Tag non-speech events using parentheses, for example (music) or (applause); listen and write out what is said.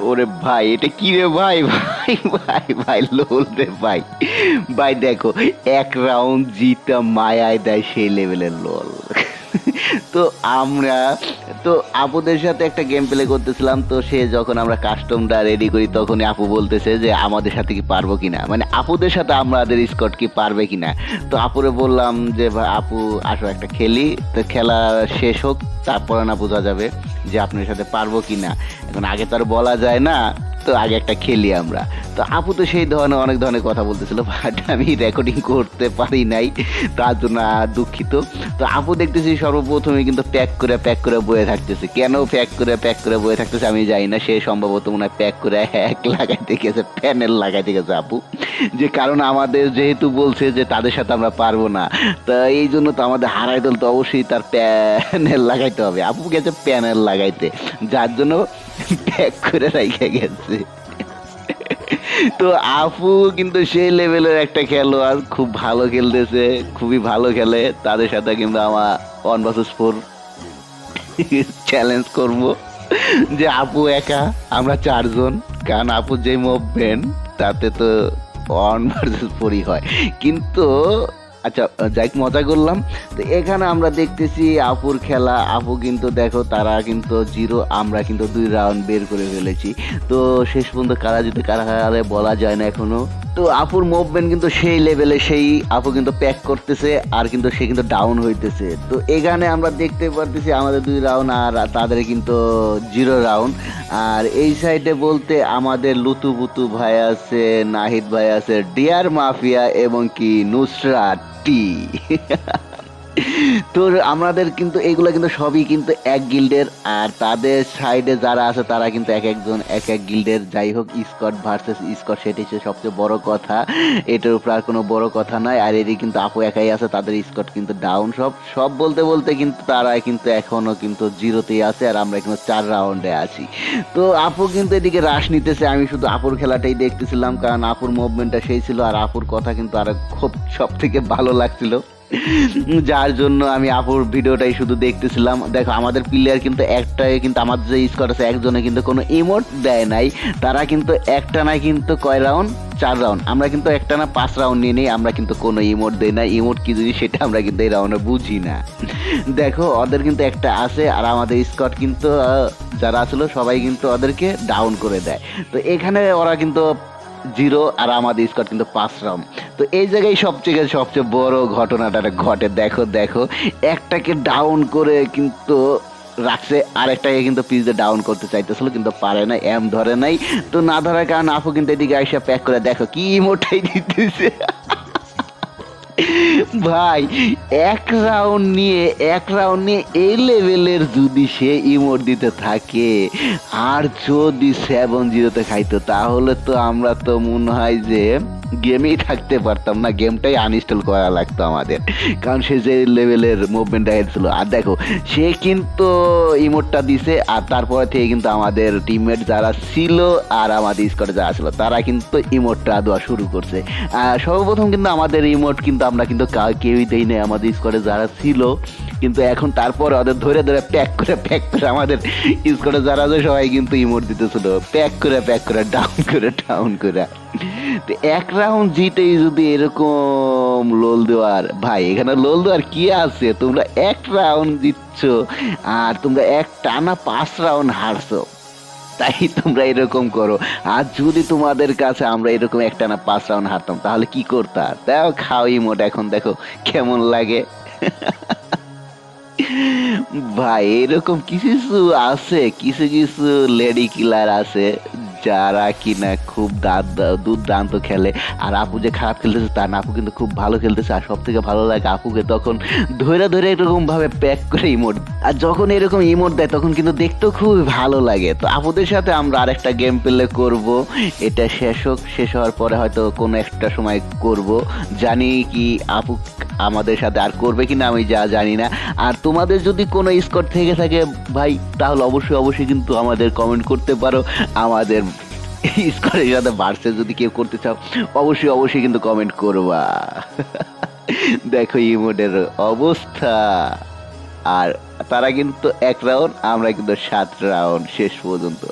ওরে ভাই, এটা কি রে ভাই? ভাই ভাই ভাই, লোল রে ভাই। ভাই, দেখো, এক রাউন্ড জিতা মায়ায় দেয় সেই লেভেলের লোল। তো আমরা, তো আপুদের সাথে একটা গেম প্লে করতেছিলাম, তো সে যখন আমরা কাস্টমটা রেডি করি, তখনই আপু বলতেছে যে, আমাদের সাথে কি পারব কিনা? মানে আপুদের সাথে আমাদের স্কট কি পারবে কিনা? তো আপুরে বললাম যে আপু, আসো একটা খেলি, তো খেলা শেষ হোক, তারপরে না বোঝা যাবে। যে আপনার সাথে পারব কিনা। এখন আগে তো আর বলা যায় না, তো আগে একটা খেলি আমরা। তো আপু তো সেই ধরনের অনেক ধরনের কথা বলতেছিল বাট আমি রেকর্ডিং করতে পারি নাই, তার জন্য দুঃখিত। তো আপু দেখতেছি সর্বপ্রথমে কিন্তু প্যাক করে প্যাক করে বয়ে থাকতেছে। কেন প্যাক করে প্যাক করে বয়ে থাকতেছে আমি জানি না, সে সম্ভবত মনে হয় প্যাক করে এক লাগাইতে গেছে প্যানেল লাগাইতে গেছে আপু। যে কারণ আমাদের যেহেতু বলছে যে তাদের সাথে আমরা পারব না, তো এই জন্য তো আমাদের হারাই দল তো অবশ্যই তার প্যানেল লাগাইতে হবে। আপু গেছে প্যানেল লাগাইতে, যার জন্য প্যাক করে রেখে গেছে। তো আপু কিন্তু সেই লেভেলের একটা খেলোয়াড়, খুব ভালো খেলতেছে, খুবই ভালো খেলে। তাদের সাথে কিন্তু আমার ওয়ান ভার্সেস ফোর চ্যালেঞ্জ করব। যে আপু একা, আমরা চারজন, কারণ আপু যে মুভমেন্ট তাতে তো ওয়ান ভার্সেস ফোরই হয়। কিন্তু আচ্ছা যাই মজা করলাম। তো এখানে আমরা দেখতেছি আপুর খেলা। আপু কিন্তু দেখো, তারা কিন্তু জিরো, আমরা কিন্তু দুই রাউন্ড বের করে ফেলেছি। তো শেষ পর্যন্ত কারা যদি কারা হারে বলা যায় না এখনও। তো আপুর মুভমেন্ট কিন্তু সেই লেভেলে সেই আপু কিন্তু প্যাক করতেছে আর কিন্তু সে কিন্তু ডাউন হইতেছে। তো এখানে আমরা দেখতে পারতেছি আমাদের দুই রাউন্ড আর তাদের কিন্তু জিরো রাউন্ড আর এই সাইডে বলতে আমাদের লুতু বুতু ভাই আছে, নাহিদ ভাই আছে ডিয়ার মাফিয়া এবং কি নুসরাত টি। (laughs) তো আমাদের কিন্তু, এগুলো কিন্তু সবই কিন্তু এক গিল্ডের আর তাদের সাইডে যারা আছে, তারা কিন্তু এক একজন, এক এক গিল্ডের যাই হোক স্কট ভার্সেস স্কট সেটি হচ্ছে সবচেয়ে বড় কথা। এটার উপর আর কোনো বড় কথা নাই। আর এদিকে কিন্তু আপু একাই আছে, তাদের স্কট কিন্তু ডাউন সব সব বলতে বলতে কিন্তু তারা কিন্তু এখনও কিন্তু জিরোতেই আছে, আর আমরা কিন্তু চার রাউন্ডে আছি। তো আপু কিন্তু এদিকে রাশ নিতেছে। আমি শুধু আপুর খেলাটাই দেখতেছিলাম, কারণ আপুর মুভমেন্টটা সেই ছিল, আর আপুর কথা কিন্তু আর খুব সব থেকে ভালো লাগছিল। যার জন্য আমি আপুর ভিডিওটাই শুধু দেখতেছিলাম। দেখো, আমাদের প্লেয়ার কিন্তু একটাই, কিন্তু আমাদের যে স্কোয়াড আছে, একজনে কিন্তু কোনো ইমোট দেয় নাই। তারা কিন্তু একটা নাই কিন্তু কয় রাউন্ড চার রাউন্ড আমরা কিন্তু একটা না পাঁচ রাউন্ড নিয়ে নিই, আমরা কিন্তু কোনো ইমোট দেই না ইমোট কি জিনিস সেটা আমরা কিন্তু এই রাউন্ডে বুঝি না। দেখো, ওদের কিন্তু একটা আছে, আর আমাদের স্কট কিন্তু যারা আসলো সবাই কিন্তু ওদেরকে ডাউন করে দেয়। তো এখানে ওরা কিন্তু জিরো আর আমাদের স্কট কিন্তু পাঁচ রাউন্ড তো এই জায়গায় সবচেয়ে সবচেয়ে বড় ঘটনাটা ঘটে। দেখো দেখো, একটাকে ডাউন করে কিন্তু রাখছে, আরেকটাকে কিন্তু পিজে ডাউন করতে চাইতেছিল, কিন্তু পারে না এম ধরে নাই। তো না ধরার কারণে আপু কিন্তু এদিকে আইসা প্যাক করে, দেখো কি মোটাই দিতেছে। ভাই, এক রাউন্ড নিয়ে, এক রাউন্ড নিয়ে এই লেভেলের যদি সে ইমোট দিতে থাকে, আর যদি সেভেন জিরোতে খাইতো, তাহলে তো আমরা তো মনে হয় যে গেমেই থাকতে পারতাম না গেমটাই আনইনস্টল করা লাগতো আমাদের। কারণ সে যে লেভেলের মুভমেন্ট ছিল আর দেখো, সে কিন্তু ইমোটটা দিছে, আর তারপরে থেকে কিন্তু আমাদের টিমমেট যারা ছিল আর আমাদের স্কোয়াডে যারা ছিল, তারা কিন্তু ইমোটটা দেওয়া শুরু করছে। সর্বপ্রথম কিন্তু আমাদের ইমোট কিন্তু আমরা কিন্তু কেউই দেই নাই আমাদের স্কোয়াডে যারা ছিল। কিন্তু এখন তারপরে ওদের ধরে ধরে প্যাক করে প্যাক করে আমাদের স্কোয়াডে যারা আছে, সবাই কিন্তু ইমোট দিতেছিল। প্যাক করে প্যাক করে ডাউন করে ডাউন করে। তো এক রাউন্ড জিতেই যদি এরকম লোল দেওয়ার ভাই, এখানে লোল দেওয়ার কি আছে? তোমরা এক রাউন্ড দিচ্ছ আর তোমরা এক টানা পাঁচ রাউন্ড হারছো। তাই তোমরা এরকম করো। আর যদি তোমাদের কাছে আমরা এরকম একটা না পাঁচ রাউন্ড হারতাম, তাহলে কি করতা? তাও খাও মোট, এখন দেখো কেমন লাগে। ভাই, এরকম কিছু কিছু আছে, কিছু কিছু লেডি কিলার আছে। যারা কিনা, খুব দুর্দান্ত খেলে। আর আপু যে খারাপ খেলতেছে তা না, আপু কিন্তু খুব ভালো খেলতেছে। আর সব থেকে ভালো লাগে আপুকে তখন ধরে ধরে এরকম ভাবে প্যাক করে ইমোট আর যখন এরকম ইমোট দেয়, তখন কিন্তু দেখতেও খুব ভালো লাগে। তো আপুদের সাথে আমরা আরেকটা গেম প্লে করব। এটা শেষ হোক। শেষ হওয়ার পরে হয়তো কোনো একটা সময় করব। জানি কি আপু আমাদের সাথে আর করবে কিনা, আমি যা জানি না। আর তোমাদের যদি কোনো স্কোর থেকে থাকে ভাই, তাহলে অবশ্যই অবশ্যই কিন্তু আমাদের কমেন্ট করতে পারো। আমাদের (laughs) স্কোরের সাথে বাড়ছে, যদি কেউ করতে চাও, অবশ্যই অবশ্যই কিন্তু কমেন্ট করবা। দেখো ইমোডের অবস্থা। আর তারা কিন্তু এক রাউন্ড আমরা কিন্তু সাত রাউন্ড শেষ পর্যন্ত।